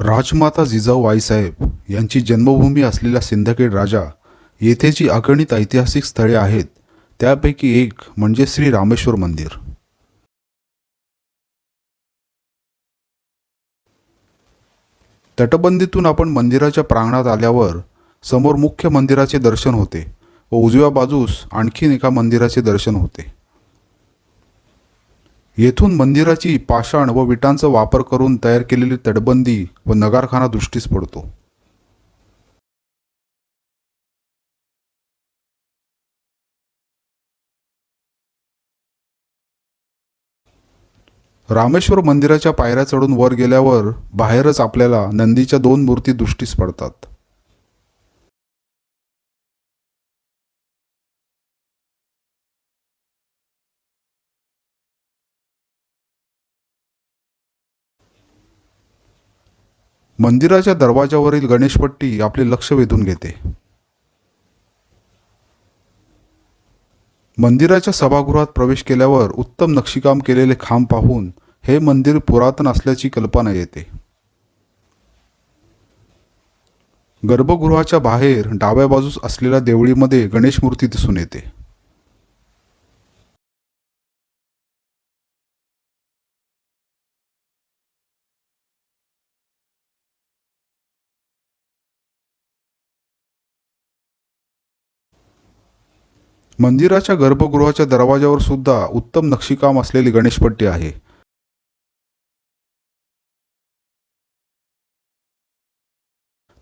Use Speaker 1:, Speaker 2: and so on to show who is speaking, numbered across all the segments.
Speaker 1: राजमाता जिजाऊ आईसाहेब यांची जन्मभूमी असलेल्या सिंदखेड राजा येथे जी अगणित ऐतिहासिक स्थळे आहेत त्यापैकी एक म्हणजे श्री रामेश्वर मंदिर. तटबंदीतून आपण मंदिराच्या प्रांगणात आल्यावर समोर मुख्य मंदिराचे दर्शन होते व उजव्या बाजूस आणखीन एका मंदिराचे दर्शन होते. येथून मंदिराची पाषाण व विटांचा वापर करून तयार केलेली तटबंदी व नगारखाना दृष्टीस पडतो. रामेश्वर मंदिराच्या पायऱ्या चढून वर गेल्यावर बाहेरच आपल्याला नंदीच्या दोन मूर्ती दृष्टीस पडतात. मंदिराच्या दरवाजावरील गणेशपट्टी आपले लक्ष वेधून घेते. मंदिराच्या सभागृहात प्रवेश केल्यावर उत्तम नक्षीकाम केलेले खांब पाहून हे मंदिर पुरातन असल्याची कल्पना येते. गर्भगृहाच्या बाहेर डाव्या बाजूस असलेल्या देवळीमध्ये गणेश मूर्ती दिसून येते. मंदिराच्या गर्भगृहाच्या दरवाजावर सुद्धा उत्तम नक्षीकाम असलेली गणेशपट्टी आहे.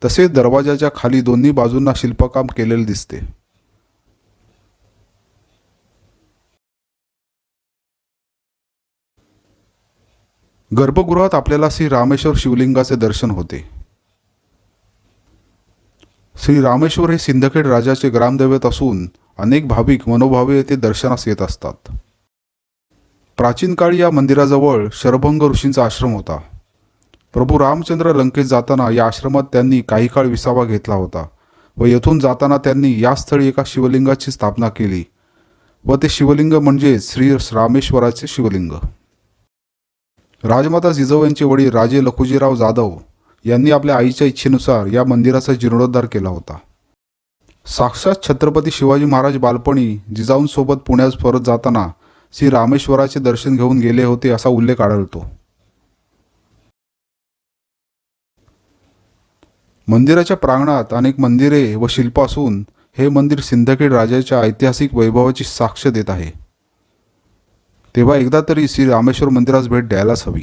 Speaker 1: तसेच दरवाजाच्या खाली दोन्ही बाजूंना शिल्पकाम केलेले दिसते. गर्भगृहात आपल्याला श्री रामेश्वर शिवलिंगाचे दर्शन होते. श्री रामेश्वर हे सिंदखेड राजाचे ग्रामदैवत असून अनेक भाविक मनोभावे येथे दर्शनास येत असतात. प्राचीन काळी या मंदिराजवळ शरभंग ऋषींचा आश्रम होता. प्रभू रामचंद्र लंकेत जाताना या आश्रमात त्यांनी काही काळ विसावा घेतला होता व येथून जाताना त्यांनी या स्थळी एका शिवलिंगाची स्थापना केली व ते शिवलिंग म्हणजे श्री रामेश्वराचे शिवलिंग. राजमाता जिजाऊ यांचे वडील राजे लखुजीराव जाधव यांनी आपल्या आईच्या इच्छेनुसार या मंदिराचा जीर्णोद्धार केला होता. साक्षात छत्रपती शिवाजी महाराज बालपणी जिजाऊंसोबत पुण्यास परत जाताना श्री रामेश्वराचे दर्शन घेऊन गेले होते असा उल्लेख आढळतो. मंदिराच्या प्रांगणात अनेक मंदिरे व शिल्प असून हे मंदिर सिंदखेड राजाच्या ऐतिहासिक वैभवाची साक्ष देत आहे. तेव्हा एकदा तरी श्री रामेश्वर मंदिरास भेट द्यायलाच हवी.